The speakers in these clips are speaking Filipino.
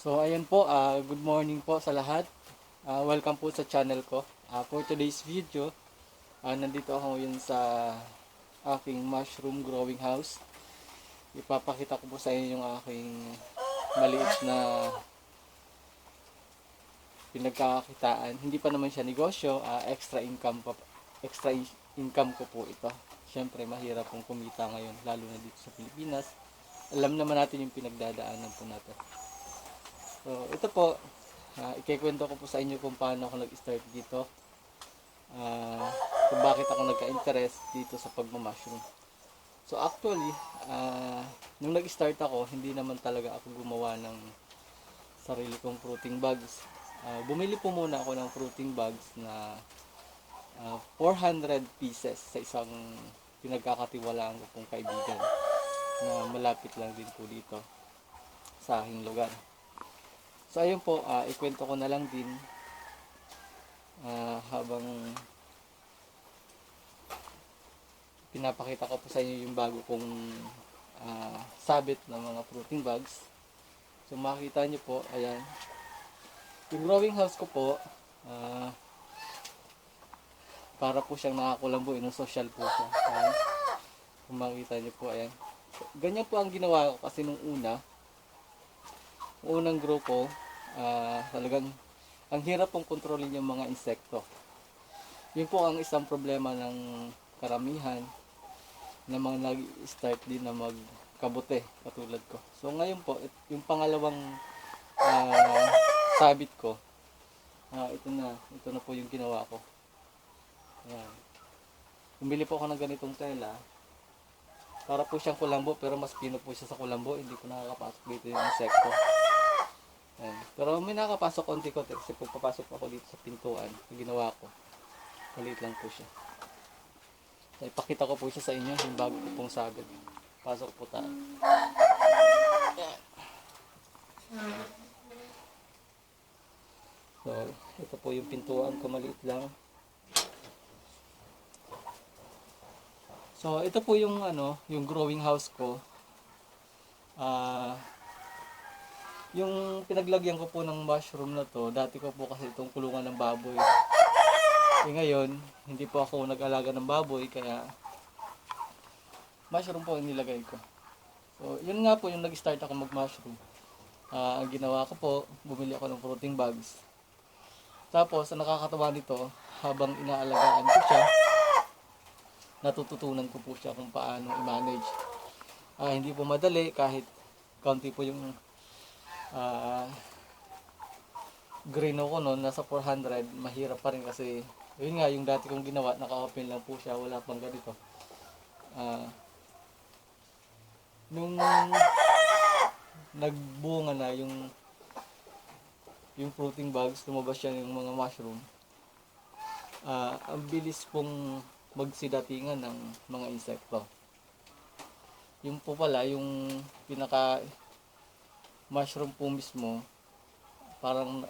So ayan po, ah, good morning po sa lahat. Ah, welcome po sa channel ko. Ah, for today's video, ah, nandito ako ngayon sa aking mushroom growing house. Ipapakita ko po sa inyo yung aking maliit na pinagkakakitaan. Hindi pa naman siya negosyo, ah, extra income pa, extra in- income ko po ito. Siyempre mahirap pong kumita ngayon, lalo na dito sa Pilipinas. Alam naman natin yung pinagdadaanan po natin. So, ito po, uh, ikikwento ko po sa inyo kung paano ako nag-start dito. Ah, kung bakit ako nagka-interest dito sa pagmamashroom. So actually, ah, nung nag-start ako, hindi naman talaga ako gumawa ng sarili kong fruiting bags. Ah, bumili po muna ako ng fruiting bags na ah, 400 pieces sa isang pinagkakatiwalaan ko pong kaibigan na malapit lang din po dito sa aking lugar. So ayun po, ah, ikwento ko na lang din ah, habang pinapakita ko po sa inyo yung bago kong ah, sabit ng mga fruiting bags. So makikita nyo po, ayan. Yung growing house ko po, ah, para po siyang nakakulambo, social po siya. Ayan. Kung makikita nyo po, ayan. Ganyan po ang ginawa ko kasi nung una, unang grupo, ah, talagang ang hirap pong kontrolin yung mga insekto. Yun po ang isang problema ng karamihan na mga nag-start din na magkabote katulad ko. So ngayon po, yung pangalawang ah, sabit ko, ah, ito na, ito na po yung ginawa ko. Ayan. Bumili po ako ng ganitong tela. Para po siyang kulambo pero mas pino po siya sa kulambo, hindi ko nakakapasok dito yung insekto. Ayan. Pero may nakakapasok konti-konti kasi po papasok ako dito sa pintuan. Ginawa ko. Maliit lang po siya. So, ipakita ko po siya sa inyo yung bago ko pong sabit. Pasok po tayo. So, ito po yung pintuan ko maliit lang. So, ito po yung ano, yung growing house ko. Ah, yung pinaglagyan ko po ng mushroom na to, dati ko po kasi itong kulungan ng baboy. Eh ngayon, hindi po ako nag-alaga ng baboy, kaya mushroom po ang nilagay ko. So, yun nga po yung nag-start ako mag-mushroom. Ah, ang ginawa ko po, bumili ako ng fruiting bags. Tapos, ang nakakatawa nito, habang inaalagaan ko siya, natututunan ko po siya kung paano i-manage. Ah, hindi po madali kahit kaunti po yung ah green ko noon, nasa 400, mahirap pa rin kasi yun nga, yung dati kong ginawa, naka-open lang po siya, wala pang ganito. Ah nung nagbunga na yung yung fruiting bags, lumabas siya yung mga mushroom. Ah, ang bilis pong magsidatingan ng mga insekto. Yung po pala, yung pinaka mushroom po mismo, parang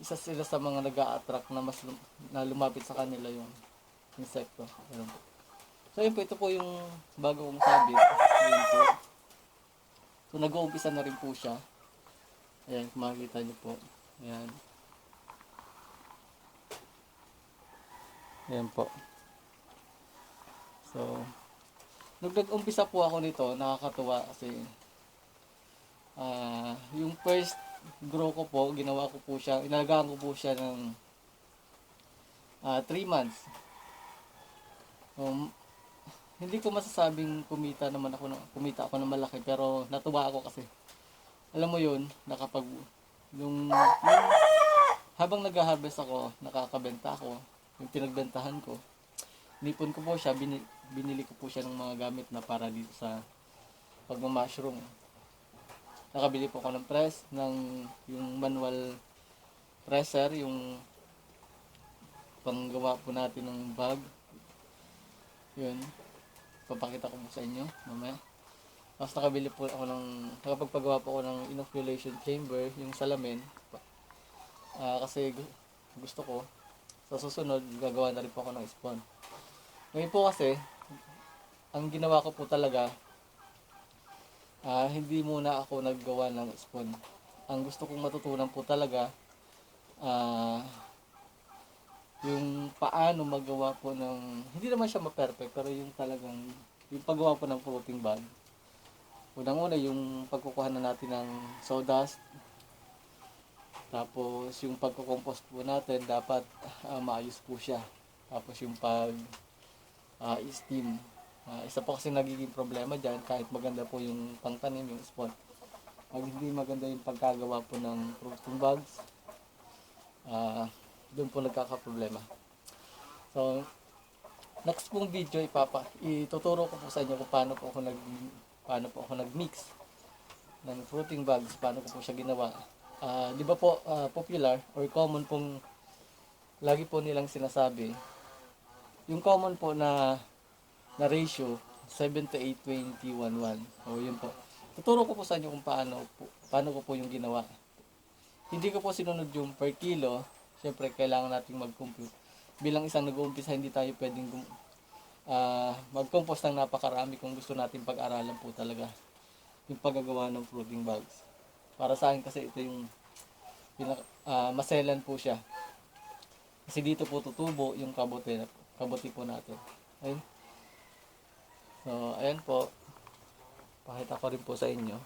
isa sila sa mga nag attract na mas lum- na lumapit sa kanila yung insekto. Ganun. So yun po, ito po yung bago kong sabit. Yun po. So nag-uumpisa na rin po siya. Ayan, makikita niyo po. Ayan. Ayan po. So, nung nag-umpisa po ako nito, nakakatuwa kasi ah yung first grow ko po, ginawa ko po siya, inalagaan ko po siya ng 3 months. Um, hindi ko masasabing kumita naman ako ng kumita ako ng malaki pero natuwa ako kasi alam mo yun nakapag yung, yung habang nag-harvest ako nakakabenta ako yung pinagbentahan ko nipon ko po siya bini, binili ko po siya ng mga gamit na para dito sa pagmamashroom nakabili po ako ng press ng yung manual presser yung panggawa po natin ng bag. Yun. Papakita ko po sa inyo mamaya. Tapos nakabili po ako ng nakapagpagawa po ako ng inoculation chamber yung salamin. Ah, kasi gu- gusto ko sa susunod gagawa na rin po ako ng spawn. Ngayon po kasi ang ginawa ko po talaga ah, hindi muna ako naggawa ng spawn ang gusto kong matutunan po talaga, ah, yung paano magawa po ng, hindi naman siya ma-perfect, pero yung talagang, yung paggawa po ng floating bag. Unang-una, yung pagkukuha na natin ng sawdust, tapos yung pagko-compost po natin, dapat ah, maayos po siya. Tapos yung pag ah, steam. Ah, isa po kasi nagiging problema dyan, kahit maganda po yung pangtanim, yung spot. Pag hindi maganda yung pagkagawa po ng fruiting bags, ah, doon po nagkakaproblema. So, next pong video ipapa ituturo ko po sa inyo kung paano po ako nag paano po ako nag-mix ng fruiting bags, paano ko po siya ginawa. Ah, 'di ba po ah, popular or common pong lagi po nilang sinasabi yung common po na na ratio 7 to 8 20 1 1. O yun po. Tuturo ko po sa inyo kung paano po, paano ko po yung ginawa. Hindi ko po sinunod yung per kilo. Siyempre kailangan nating mag-compute. Bilang isang nag-uumpisa hindi tayo pwedeng ah, mag-compost ng napakarami kung gusto natin pag-aralan po talaga yung paggagawa ng fruiting bags. Para sa akin kasi ito yung pinaka, ah, maselan po siya. Kasi dito po tutubo yung kabote, kabote po natin. Ayun. So, ayan po. Pakita ko rin po sa inyo.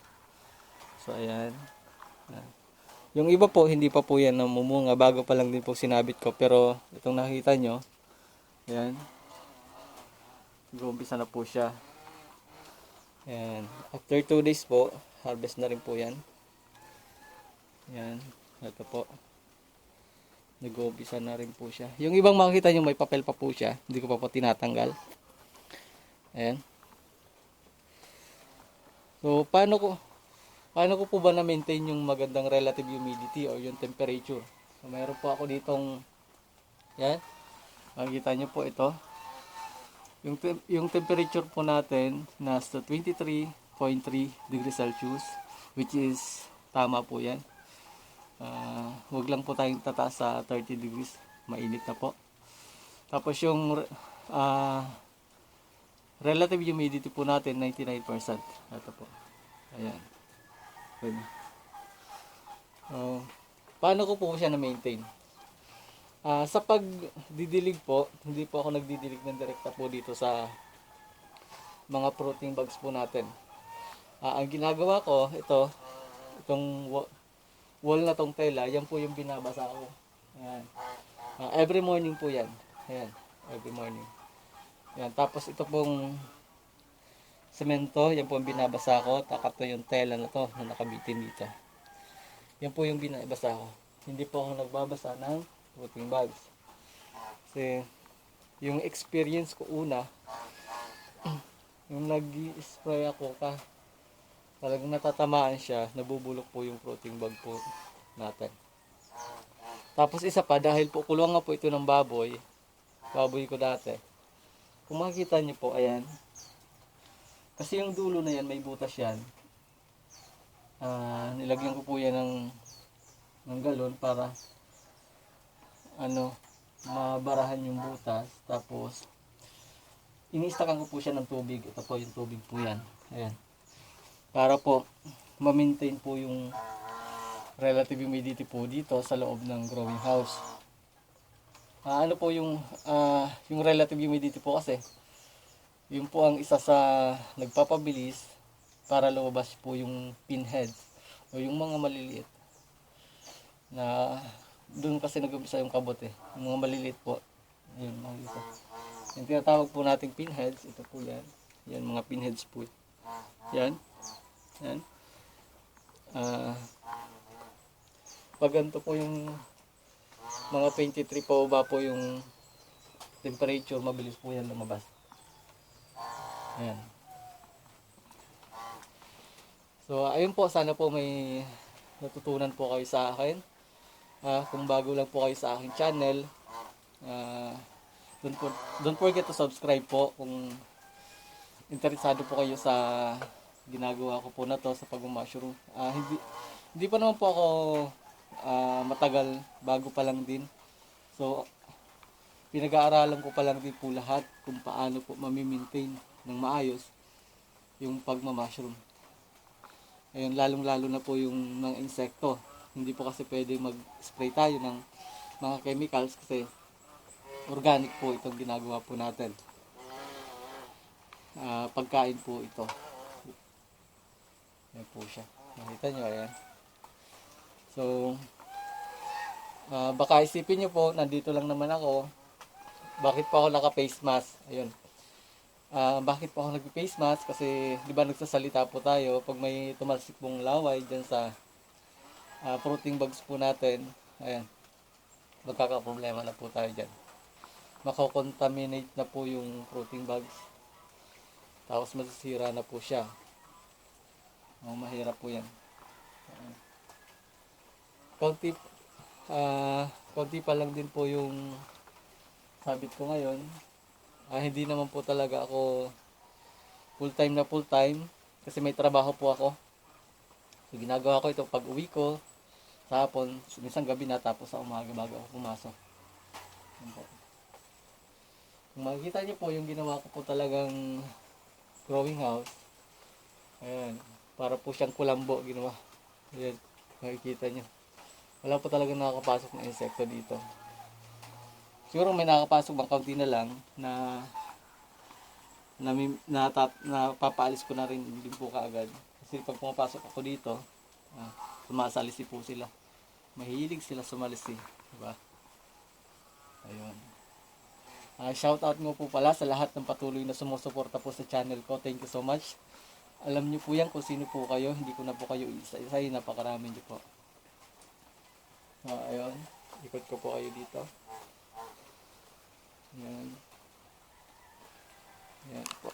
So, ayan. Ayan. Yung iba po, hindi pa po yan namumunga. Bago pa lang din po sinabit ko. Pero, itong nakita nyo, ayan. Gumpisa na po siya. Ayan. After 2 days po, harvest na rin po yan. Ayan. Ito po. Nag-uumpisa na rin po siya. Yung ibang makikita nyo, may papel pa po siya. Hindi ko pa po tinatanggal. Ayan. So, paano ko paano ko po ba na-maintain yung magandang relative humidity or yung temperature? So, mayroon po ako ditong yan. Makikita nyo po ito. Yung, tem- yung temperature po natin nasa 23.3 degrees Celsius which is tama po yan. Ah, wag lang po tayong tataas sa 30 degrees. Mainit na po. Tapos yung ah, relative humidity po natin 99%. Ito po. Ayan. Pwede. So, paano ko po siya na-maintain? Ah, sa pagdidilig po, hindi po ako nagdidilig ng direkta po dito sa mga protein bags po natin. Ah, ang ginagawa ko, ito, itong wa- wall na tong tela, yan po yung binabasa ko. Ayan. Ah, every morning po yan. Ayan, every morning. Yan, tapos ito pong semento, yan po ang binabasa ko. Takat to yung tela na to na nakabitin dito. Yan po yung binabasa ko. Hindi po ako nagbabasa ng protein bags. Kasi yung experience ko una, yung nag-spray ako ka, talagang natatamaan siya, nabubulok po yung protein bag po natin. Tapos isa pa, dahil po kulungan nga po ito ng baboy, baboy ko dati, kung makikita niyo po, ayan, kasi yung dulo na yan, may butas yan. Ah, nilagyan ko po yan ng, ng galon para ano, mabarahan yung butas. Tapos, iniistakan ko po siya ng tubig. Ito po yung tubig po yan. Ayan. Para po, ma-maintain po yung relative humidity po dito sa loob ng growing house. Ah, ano po yung ah, yung relative humidity po kasi yun po ang isa sa nagpapabilis para lumabas po yung pinhead o yung mga maliliit na doon kasi nag-umpisa yung kabot eh. Yung mga maliliit po. Yun, dito. Yung tinatawag po nating pinheads, ito po yan. Yan, mga pinheads po. Yan. Yan. Ah, pag ganito po yung mga 23 pa ba po yung temperature, mabilis po yan lumabas. Ayan. So, ayun po, sana po may natutunan po kayo sa akin. Ah, kung bago lang po kayo sa aking channel, ah, don't, for, don't forget to subscribe po kung interesado po kayo sa ginagawa ko po na to sa pag-mushroom. Ah, hindi, hindi pa naman po ako ah, matagal, bago pa lang din. So, pinag-aaralan ko pa lang din po lahat kung paano po mamimaintain ng maayos yung pagma-mushroom. Ayun, lalong-lalo na po yung mga insekto. Hindi po kasi pwede mag-spray tayo ng mga chemicals kasi organic po itong ginagawa po natin. Ah, pagkain po ito. Ayan po siya. Nakita nyo, ayan. So, ah, baka isipin nyo po, nandito lang naman ako. Bakit pa ako naka-face mask? Ayun. Ah, bakit po ako nag-face mask? Kasi, di ba nagsasalita po tayo, pag may tumalsik pong laway dyan sa ah, fruiting bags po natin, ayan, magkakaproblema na po tayo dyan. Makakontaminate na po yung fruiting bags. Tapos masisira na po siya. Oh, mahirap po yan. Konti, ah, konti pa lang din po yung sabit ko ngayon. Ah, hindi naman po talaga ako full time na full time kasi may trabaho po ako. So, ginagawa ko ito pag uwi ko sa hapon, minsan gabi na tapos sa umaga bago ako pumasok. Kung makikita niyo po yung ginawa ko po talagang growing house. Ayan, para po siyang kulambo ginawa. Ayan, makikita niyo. Wala po talaga nakakapasok na insekto dito. Siguro may nakakapasok bang kaunti na lang na na, na, na papaalis ko na rin din po kaagad. Kasi pag pumapasok ako dito, ah, sumasalisi po sila. Mahilig sila sumalisi. Diba? Ayun. Ah, shout out mo po pala sa lahat ng patuloy na sumusuporta po sa channel ko. Thank you so much. Alam niyo po yan kung sino po kayo. Hindi ko na po kayo isa-isa. Napakarami niyo po. Ah, ayun. Ikot ko po kayo dito. Yan. Yan po.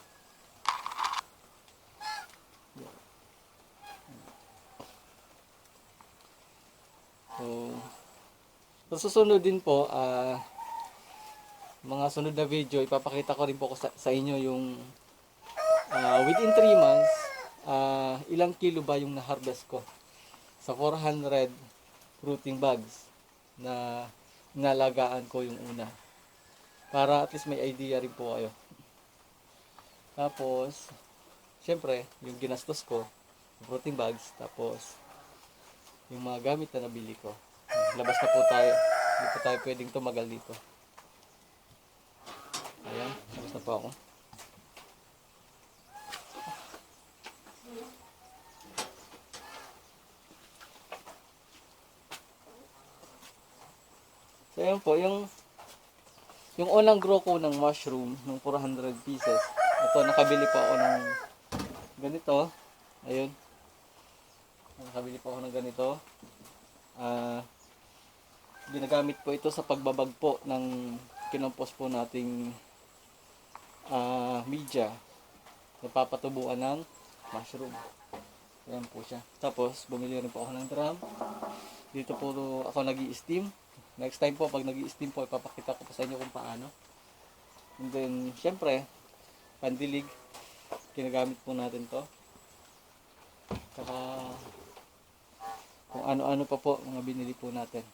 Yan. So, susunod din po, ah, mga sunod na video, ipapakita ko rin po ko sa, sa inyo yung ah, within 3 months, ah, ilang kilo ba yung na-harvest ko sa 400 fruiting bags na nalagaan ko yung una. Para at least may idea rin po kayo. Tapos, syempre, yung ginastos ko, fruiting bags, tapos, yung mga gamit na nabili ko. Labas na po tayo. Hindi po tayo pwedeng tumagal dito. Ayan, labas na po ako. So, ayan po, yung yung unang grow ko ng mushroom, ng 400 pieces. Ito, nakabili po ako ng ganito. Ayun. Nakabili po ako ng ganito. Ah, ginagamit po ito sa pagbabag po ng kinompos po nating ah, media. Napapatubuan ng mushroom. Ayan po siya. Tapos, bumili rin po ako ng drum. Dito po ako nag steam Next time po, pag nag steam po, ipapakita ko po sa inyo kung paano. And then, syempre, pandilig. Ginagamit po natin to. Saka, kung ano-ano pa po, mga binili po natin.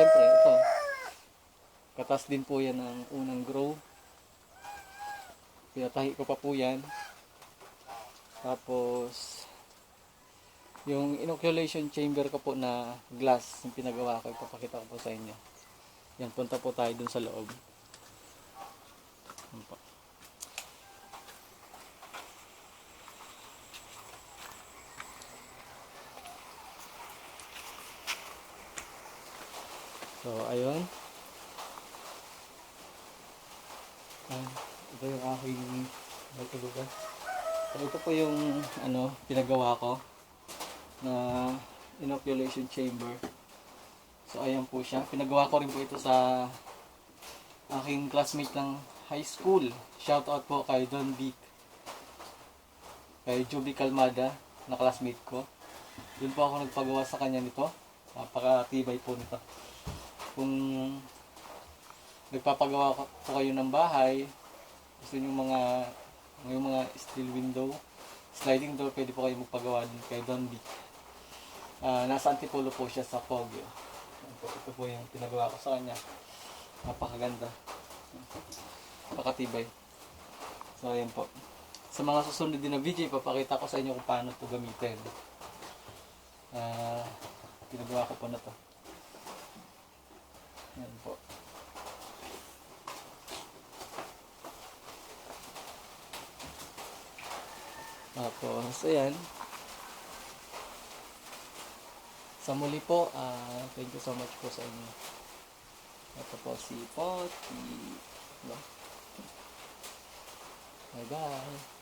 Syempre, ito. Katas din po yan ng unang grow. Pinatahi ko pa po yan. Tapos, yung inoculation chamber ko po na glass, yung pinagawa ko, ipapakita ko po sa inyo. Yan, punta po tayo dun sa loob. So, ayun. Ah, ito yung aking nagtulugan. So, ito po yung ano, pinagawa ko na inoculation chamber. So ayan po siya. Pinagawa ko rin po ito sa aking classmate ng high school. Shout out po kay Don Vic. Kay Juby Calmada na classmate ko. Doon po ako nagpagawa sa kanya nito. Napakatibay po nito. Kung nagpapagawa po kayo ng bahay, gusto niyo mga yung mga steel window, sliding door, pwede po kayo magpagawa din kay Don Vic. Ah, nasa Antipolo po siya sa Poggio. Ayan po, Ito po yung pinagawa ko sa kanya. Napakaganda. Napakatibay. So, ayan po. sa mga susunod din na video, ipapakita ko sa inyo kung paano ito gamitin. Ah, ginagawa ko po na to. Yan po. Tapos, ayan. Sa muli po, ah, thank you so much po sa inyo. Ito po si Poti. Bye-bye.